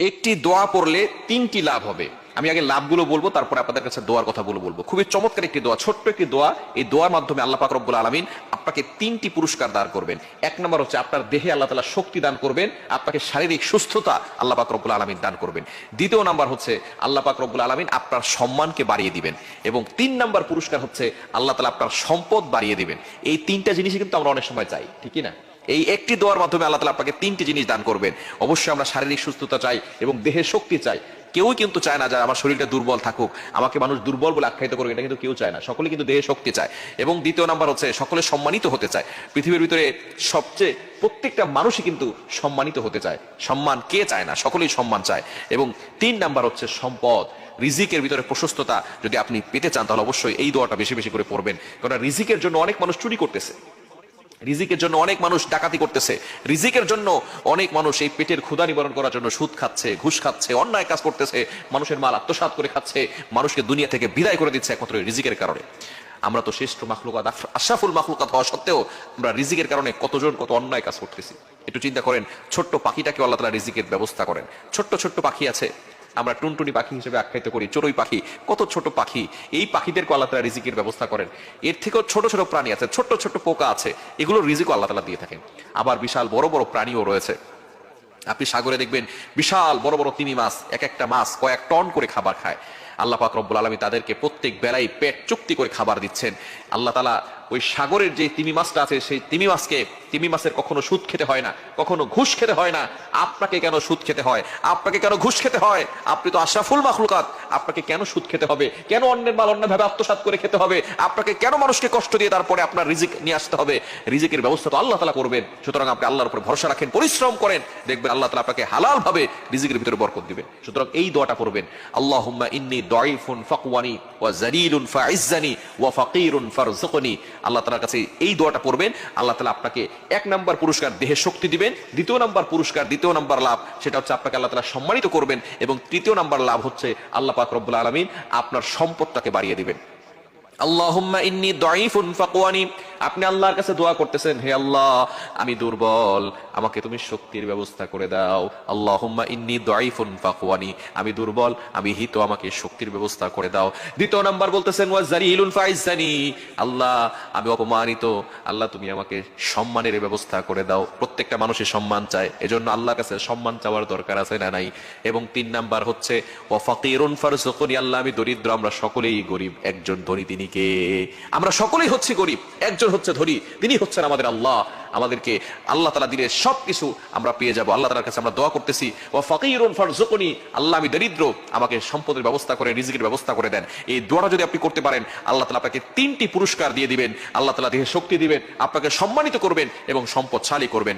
একটি দোয়া পড়লে তিনটি লাভ হবে। আমি আগে লাভগুলো বলব, তারপরে আপনাদের কাছে দোয়ার কথাগুলো বলব। খুবই চমৎকার একটি দোয়া, ছোট্ট একটি দোয়া। এই দোয়ার মাধ্যমে আল্লাহ পাক রব্বুল আলমিন আপনাকে তিনটি পুরস্কার দান করবেন। এক নম্বর হচ্ছে আপনার দেহে আল্লাহ তালা শক্তি দান করবেন, আপনাকে শারীরিক সুস্থতা আল্লাহ পাক রব্বুল আলমিন দান করবেন। দ্বিতীয় নাম্বার হচ্ছে আল্লাহ পাক রব্বুল আলমিন আপনার সম্মানকে বাড়িয়ে দিবেন এবং তিন নাম্বার পুরস্কার হচ্ছে আল্লাহ তালা আপনার সম্পদ বাড়িয়ে দিবেন। এই তিনটা জিনিসই কিন্তু আমরা অনেক সময় চাই ঠিকই না? এই একটি দোয়ার মাধ্যমে আল্লাহ তালা আপনাকে তিনটি জিনিস দান করবেন। অবশ্যই আমরা শারীরিক সুস্থতা চাই এবং দেহের শক্তি চাই। কেউই কিন্তু চায় না যে আমার শরীরটা দুর্বল থাকুক, আমাকে মানুষ দুর্বল বলে আখ্যায়িত করুক, এটা কিন্তু কেউ চায় না। সকলে কিন্তু দেহে শক্তি চায়। এবং দ্বিতীয় নাম্বার হচ্ছে, সকলে সম্মানিত হতে চায়। পৃথিবীর ভিতরে সবচেয়ে প্রত্যেকটা মানুষই কিন্তু সম্মানিত হতে চায়। সম্মান কে চায় না? সকলেই সম্মান চায়। এবং তিন নাম্বার হচ্ছে সম্পদ। রিজিকের ভিতরে প্রশস্ততা। যদি আপনি পেতে চান, তাহলে অবশ্যই এই দোয়াটা বেশি বেশি করে পড়বেন। কারণ রিজিকের জন্য অনেক মানুষ চুরি করতেছে। রিজিকের জন্য অনেক মানুষ ডাকাতি করতেছে। রিজিকের জন্য অনেক মানুষ এই পেটের ক্ষুধা নিবারণ করার জন্য সুদ খাচ্ছে, ঘুষ খাচ্ছে, অন্যায় কাজ করতেছে, মানুষের মাল আত্মসাৎ করে খাচ্ছে, মানুষকে দুনিয়া থেকে বিদায় করে দিচ্ছে একমাত্র রিজিকের কারণে। আমরা তো শ্রেষ্ঠ মাখলুকাত আশ- আশরাফুল মাখলুকাত হওয়া সত্ত্বেও আমরা রিজিকের কারণে কতজন কত অন্যায় কাজ করতেছি। একটু চিন্তা করেন, ছোট্ট পাখিটাকে আল্লাহ তালা রিজিকের ব্যবস্থা করেন। ছোট্ট ছোট্ট পাখি আছে আমরা টুনটুনি পাখি হিসেবে আখ্যায়িত করি, চড়ুই পাখি, কত ছোট পাখি, এই পাখিদেরকে আল্লাহ তালা রিজিকের ব্যবস্থা করেন। এর থেকেও ছোট ছোট প্রাণী আছে ছোট ছোট পোকা আছে, এগুলো রিজিকও আল্লাহ তালা দিয়ে থাকেন। আবার বিশাল বড় বড় প্রাণীও রয়েছে। আপনি সাগরে দেখবেন বিশাল বড় বড় তিমি মাছ, এক একটা মাছ কয়েক টন করে খাবার খায়। আল্লাহ পাক রব্বুল আলমী তাদেরকে প্রত্যেক বেলায় পেট চুক্তি করে খাবার দিচ্ছেন। আল্লাহ তালা ওই সাগরের যে তিমি মাছটা আছে, সেই তিমি মাছকে, তিমি মাছের কখনো সুদ খেতে হয় না, কখনো ঘুষ খেতে হয় না। আপনাকে কেন সুদ খেতে হয়? আপনাকে কেন ঘুষ খেতে হয়? আপনি তো আশরাফুল মাখলুকাত। আপনাকে কেন সুদ খেতে হবে? কেন অন্যের মাল অন্যভাবে আত্মসাৎ করে খেতে হবে? আপনাকে কেন মানুষকে কষ্ট দিয়ে তারপরে আপনার রিজিক নিয়ে আসতে হবে? রিজিকের ব্যবস্থা তো আল্লাহ তালা করবেন। সুতরাং আপনি আল্লাহর উপর ভরসা রাখেন, পরিশ্রম করেন, দেখবেন আল্লাহ তালা আপনাকে হালাল ভাবে রিজিকের ভিতরে বরকত দিবেন। সুতরাং এই দোয়াটা করবেন। আল্লাহ ইন্নি দাঈফুন ফাকওয়ানি ওয়া জালিলুন ফাইজানি ওয়া ফাকিরুন ফারযুকনি। আল্লাহ তালার কাছে এই দোয়াটা পড়বেন। আল্লাহ তালা আপনাকে এক নাম্বার পুরস্কার, দেহে শক্তি দিবেন। দ্বিতীয় নাম্বার পুরস্কার, দ্বিতীয় নাম্বার লাভ, সেটা হচ্ছে আপনাকে আল্লাহ তালা সম্মানিত করবেন এবং তৃতীয় নাম্বার লাভ হচ্ছে আল্লাহ পাক রব্বুল আলমিন আপনার সম্পদটাকে বাড়িয়ে দিবেন। আল্লাহুম্মা ইন্নি দাঈফুন ফাকওয়ানি। আপনি আল্লাহর কাছে দোয়া করতেছেন, হে আল্লাহ, আমি দুর্বল, আমাকে তুমি শক্তির ব্যবস্থা করে দাও। আল্লাহুম্মা ইন্নি দাঈফুন ফাকওয়ানি। আমি দুর্বল, আমি হিত, আমাকে শক্তির ব্যবস্থা করে দাও। দ্বিতীয় নাম্বার বলতেছেন, ওয়া জারিলুন আল্লাহ, আমি অপমানিত। আল্লাহ, তুমি আমাকে সম্মানের ব্যবস্থা করে দাও। প্রত্যেকটা মানুষের সম্মান চায়। এজন্য আল্লাহর কাছে সম্মান চাওয়ার দরকার আছে না নাই? এবং তিন নাম্বার হচ্ছে, ওয়া ফাকিরুন ফারজুকনি আল্লাহ, আমি দরিদ্র, আমরা সকলেই গরিব। একজন ধনী তিনি কে আমরা সকলেই হচ্ছে গরিব, একজন হচ্ছে ধনী, তিনি হচ্ছেন আমাদের আল্লাহ। আমাদেরকে আল্লাহ তালা দিলে সবকিছু আমরা পেয়ে যাব। আল্লাহ তালার কাছে আমরা দোয়া করতেছি ও ফকিরুন ফারজুকনি আল্লাহ আমি দরিদ্র, আমাকে সম্পদের ব্যবস্থা করে, রিজিকের ব্যবস্থা করে দেন। এই দোয়াটা যদি আপনি করতে পারেন, আল্লাহ তালা আপনাকে তিনটি পুরস্কার দিয়ে দিবেন। আল্লাহ তালা দেহে শক্তি দিবেন, আপনাকে সম্মানিত করবেন এবং সম্পদশালী করবেন।